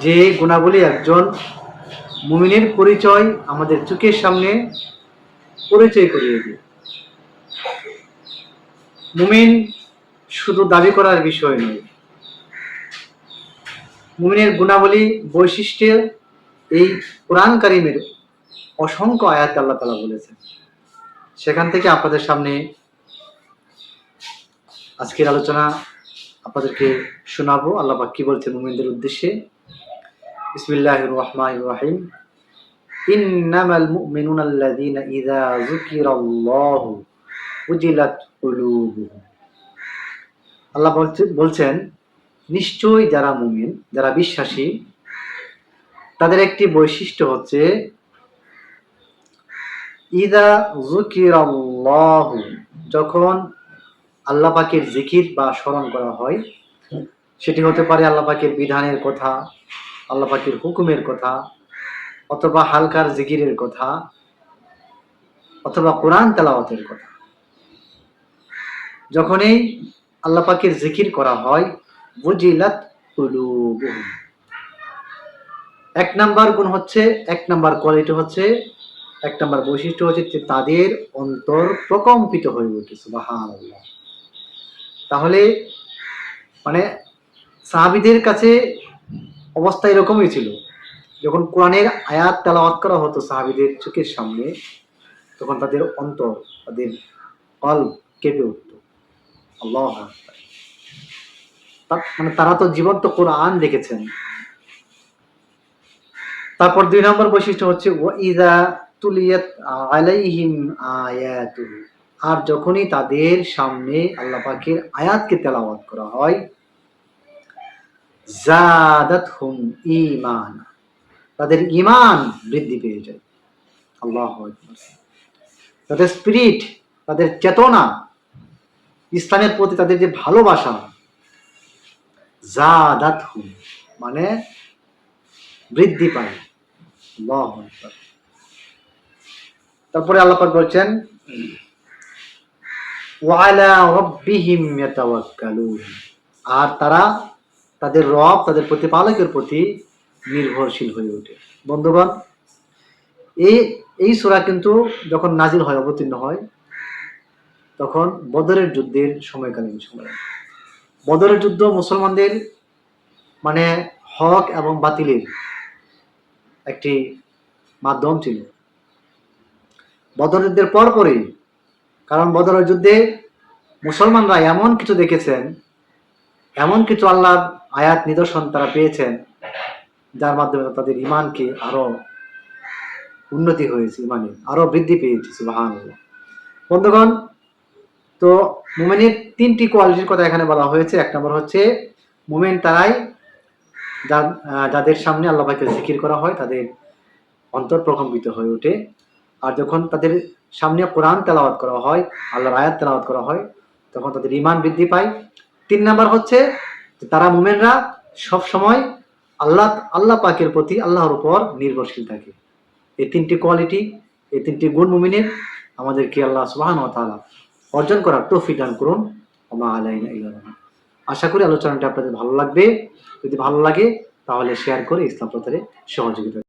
যে গুণাবলী একজন মুমিনের পরিচয় আমাদের চোখের সামনে পরিচয় করিয়ে দিয়ে মুমিন শুধু দাবি করার বিষয় নয়, মুমিনের গুণাবলী বৈশিষ্ট্যের এই কোরআন কারিমের অসংখ্য আয়াত আল্লাহ তালা বলেছেন। সেখান থেকে আপনাদের সামনে আজকের আলোচনা আপনাদেরকে শোনাবো। আল্লাহ কি বলছেন মুমিনদের উদ্দেশ্যে? ইন্নামাল মুমিনুনা আল্লাযীনা ইযা যুকিরাল্লাহু উজিলাত কুলুবুহুম। আল্লাহ বলছেন, নিশ্চয়ই যারা মুমিন, যারা বিশ্বাসী, তাদের একটি বৈশিষ্ট্য হচ্ছে ইদা যুকিরাল্লাহু, যখন আল্লাহ পাকের জিকির বা স্মরণ করা হয়, সেটি হতে পারে আল্লাহ পাকের বিধানের কথা আল্লাহ পাকের হুকুমের কথা, অথবা হালকার জিকিরের কথা, অথবা কোরআন তেলাওয়াতের কথা। যখনই আল্লাহ পাকের জিকির করা হয়, বুজিলাত এক নাম্বার গুণ হচ্ছে, এক নাম্বার কোয়ালিটি হচ্ছে, এক নাম্বার বৈশিষ্ট্য হচ্ছে যে তাদের অন্তর প্রকম্পিত হয়ে সুবহানাল্লাহ। তাহলে মানে সাহাবিদের কাছে অবস্থা এরকমই ছিল। যখন কোরআনের আয়াত তেলাওয়াত করা হতো সাহাবিদের চোখের সামনে, তখন তাদের অন্তর, তাদের কল কেঁপে উঠত। আল্লাহ মানে তারা তো জীবন্ত কোরআন দেখেছেন। তারপর দুই নম্বর বৈশিষ্ট্য হচ্ছে, ওয়াইদা তুলিয়াত আলাইহিম আয়াতুহু। আর যখনই তাদের সামনে আল্লাহ পাকের আয়াতকে তেলাওয়াত করা হয় জাদাত হুম ইমান তাদের ইমান বৃদ্ধি পেয়ে যায়। আল্লাহ তাদের স্পিরিট তাদের চেতনা ইসলামের প্রতি তাদের যে ভালোবাসা জাদাত হুম মানে বৃদ্ধি পায়। আল্লাহু। তারপরে আল্লাহ পাক বলছেন ওয়ালা রব্বিহিম ইয়াতাওয়াক্কালুন। আর তারা তাদের রব, তাদের প্রতিপালকের প্রতি নির্ভরশীল হয়ে ওঠে। বন্ধুগণ, এই এই সূরা কিন্তু যখন নাজিল হয়, অবতীর্ণ হয়, তখন বদরের যুদ্ধের সময়কালীন সময়। বদরের যুদ্ধ মুসলমানদের মানে হক এবং বাতিলের একটি মাধ্যম ছিল। বদর যুদ্ধের পরপরই, কারণ বদরের যুদ্ধে মুসলমানরা এমন কিছু দেখেছেন এমন কিছু আল্লাহর আয়াত নিদর্শন তারা পেয়েছেন, যার মাধ্যমে তাদের ইমানকে আরও উন্নতি হয়েছে ইমানে আরও বৃদ্ধি পেয়েছে সুবাহান বন্ধুগণ, তো মুমেনের তিনটি কোয়ালিটির কথা এখানে বলা হয়েছে। এক নম্বর হচ্ছে, মুমেন তারাই যাদের সামনে আল্লাহ পাকের জিকির করা হয়, তাদের অন্তর প্রকম্পিত হয়ে ওঠে। আর যখন তাদের সামনে কোরআন তেলাওয়াত করা হয়, আল্লাহর আয়াত তেলাওয়াত করা হয়, তখন তাদের ইমান বৃদ্ধি পায়। তিন নাম্বার হচ্ছে তারা মুমেনরা সব সময় আল্লাহ আল্লাহ পাকের প্রতি আল্লাহর উপর নির্ভরশীল থাকে। এই তিনটি কোয়ালিটি, এই তিনটি গুণ মুমিনের আমাদেরকে আল্লাহ সুবাহান ও তাআলা অর্জন করার তৌফিক দান করুন। আশা করি আলোচনাটা আপনাদের ভালো লাগবে। যদি ভালো লাগে তাহলে শেয়ার করে ইসলাম প্রচারে সহযোগিতা